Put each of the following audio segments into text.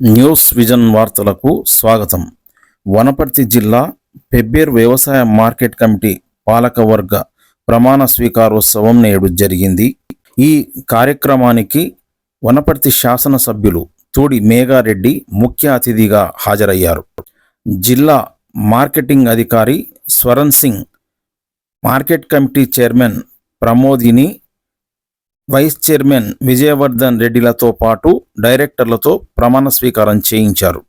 News vision వార్తలకు స్వాగతం. వనపర్తి జిల్లా పెబ్బేర్ వ్యవసాయ మార్కెట్ కమిటీ పాలకవర్గ ప్రమాణ స్వీకారోత్సవం నేడు జరిగింది. ఈ కార్యక్రమానికి వనపర్తి శాసనసభ్యులు తూడి మేఘారెడ్డి ముఖ్య అతిథిగా హాజరయ్యారు. జిల్లా మార్కెటింగ్ అధికారి Swaran Singh market committee chairman Pramodini vice chairman Vijayavardhan రెడ్డిలతో పాటు డైరెక్టర్లతో ప్రమాణ స్వీకారం చేయించారు.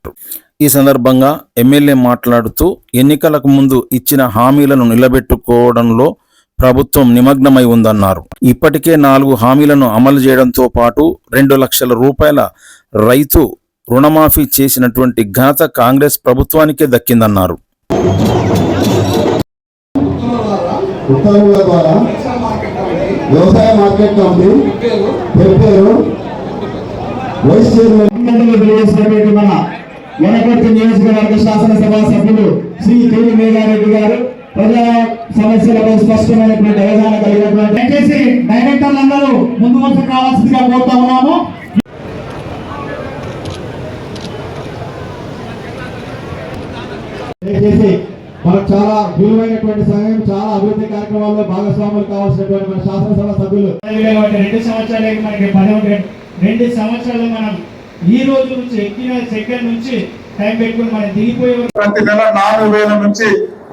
ఈ సందర్భంగా ఎమ్మెల్యే మాట్లాడుతూ ఎన్నికలకు ముందు ఇచ్చిన హామీలను నిలబెట్టుకోవడంలో ప్రభుత్వం నిమగ్నమై ఉందన్నారు. ఇప్పటికే నాలుగు హామీలను అమలు చేయడంతో పాటు రెండు లక్షల రూపాయల రైతు రుణమాఫీ చేసినటువంటి ఘనత కాంగ్రెస్ ప్రభుత్వానికే దక్కిందన్నారు. ద్వారా వ్యవసాయ మార్కెట్ కమిటీ పేరు వైస్ చైర్మన్. మన వనపర్తి నియోజకవర్గ శాసనసభ సభ్యులు శ్రీ తేలి మేఘారెడ్డి గారు ప్రజా సమస్యలపై స్పష్టమైనటువంటి అవగాహన కలిగినటువంటి దయచేసి డైరెక్టర్లు ముందు వరుస కావాల్సిందిగా కోరుతా ఉన్నాము. దయచేసి మనకు చాలా విలువైనటువంటి సమయం చాలా అభివృద్ధి కార్యక్రమాల్లో భాగస్వాములు కావాల్సినటువంటి మన శాసనసభ సభ్యులు. రెండు సంవత్సరాలకి మనకి పదవ రెండు సంవత్సరాలు మనం ఈ రోజు నుంచి ఎక్కిన సెకండ్ నుంచి టైం పెట్టుకుని మనం దిగిపోయే వరకు ప్రతి నెల నాలుగు వేల నుంచి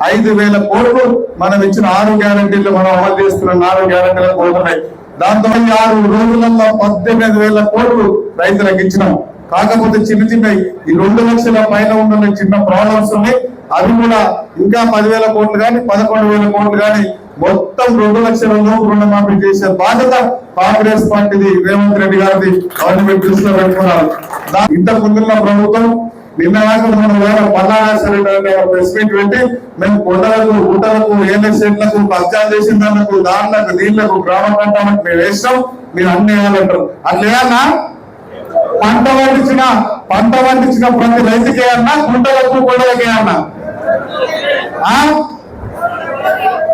ఐదు వేల కోట్లు మనం ఇచ్చిన ఆరు గ్యారంటీలు మనం అమలు చేస్తున్న నాలుగు గ్యారంటీలు పోతున్నాయి దాంతో ఆరు రోజులలో పద్దెనిమిది వేల కోట్లు రైతులకు ఇచ్చినాం. కాకపోతే చిన్న చిన్న ఈ రెండు లక్షల పైన ఉన్న చిన్న ప్రాబ్లమ్స్ ఉన్నాయి. అవి కూడా ఇంకా పదివేల కోట్లు కానీ పదకొండు వేల కోట్లు కానీ మొత్తం రెండు లక్షల లోపు రుణమాఫీ చేసే బాధ్యత కాంగ్రెస్ పార్టీది రేవంత్ రెడ్డి గారిది. గవర్నమెంట్ దృష్టిలో పెట్టుకున్నారు ఇంతకు ముందున్న ప్రభుత్వం నిన్న దాకా మనం వేరే పల్లారెడ్డి ప్రెస్ మీట్ పెట్టి మేము కొండలకు గుట్టలకు ఏఎన్ఎ సెట్లకు చేసిన దానికి దానిలకు నీళ్ళకు గ్రామ పంటలకు మేము వేస్తాం మీరు అన్ని వేయాలంటారు. అట్లా పంట పండించిన పంట పండించిన ప్రతి రైతుకి అన్నా గుంటలకు కొండలకు అన్నా. ఆ?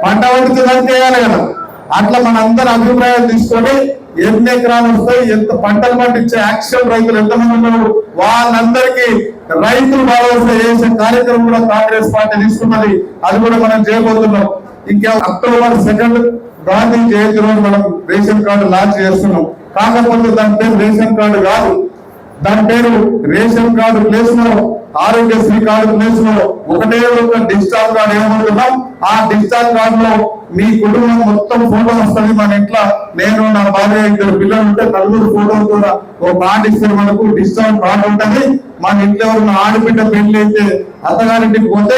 పంట పండించడానికి చేయాలి కదా. అట్లా మన అందరి అభిప్రాయాలు తీసుకొని ఎన్ని ఎకరాలు వస్తాయి ఎంత పంటలు పండించే యాక్షన్ రైతులు ఎంతమంది ఉన్నారు వాళ్ళందరికీ రైతులు బాగా చేసే కార్యక్రమం కూడా కాంగ్రెస్ పార్టీ తీసుకున్నది. అది కూడా మనం చేయబోతున్నాం. ఇంకా అక్టోబర్ సెకండ్ గాంధీ జయంతి రోజు మనం రేషన్ కార్డు లాంచ్ చేస్తున్నాం. కాకపోతే దాని పేరు రేషన్ కార్డు కాదు. దాని పేరు రేషన్ కార్డు ప్లేస్లో ఆరోగ్యశ్రీ కార్డు ప్లేస్లో ఒకటే ఒక డిజిటల్ కార్డు ఏమనుకున్నాం ఆ డిజిటల్ కార్డు లో మీ కుటుంబం మొత్తం ఫోటో వస్తుంది మన ఇంట్లో. నేను నా భార్య ఇద్దరు పిల్లలు ఉంటే నలుగురు ఫోటోలు కూడా ఒక కార్డు ఇస్తే మనకు డిజిటల్ కార్డు ఉంటుంది. మన ఇంట్లో ఉన్న ఆడబిడ్డ పెళ్ళి అయితే అత్తగారింటికి పోతే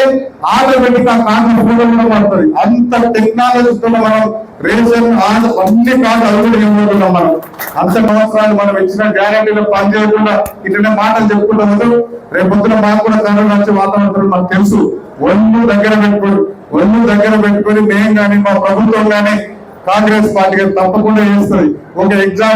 ఆటోమేటిక్ ఆ కార్డు ఫోటో పడుతుంది అంత టెక్నాలజీతో మనం రేషన్ ఆడ- అన్ని కార్డు అడుగుతున్నాం మనం. అంత సంవత్సరాలు మనం ఇచ్చిన గ్యారంటీలో పనిచేయకుండా ఇట్లనే మాటలు చెప్పుకుంటాము రేపు మాకు కూడా కరోనా వచ్చే వాతావరణం మనకు తెలుసు. ఒళ్ళు దగ్గర పెట్టుకొని ఒళ్ళు దగ్గర పెట్టుకొని మేము కానీ మా ప్రభుత్వం కానీ కాంగ్రెస్ పార్టీ తప్పకుండా చేస్తుంది ఒక ఎగ్జామ్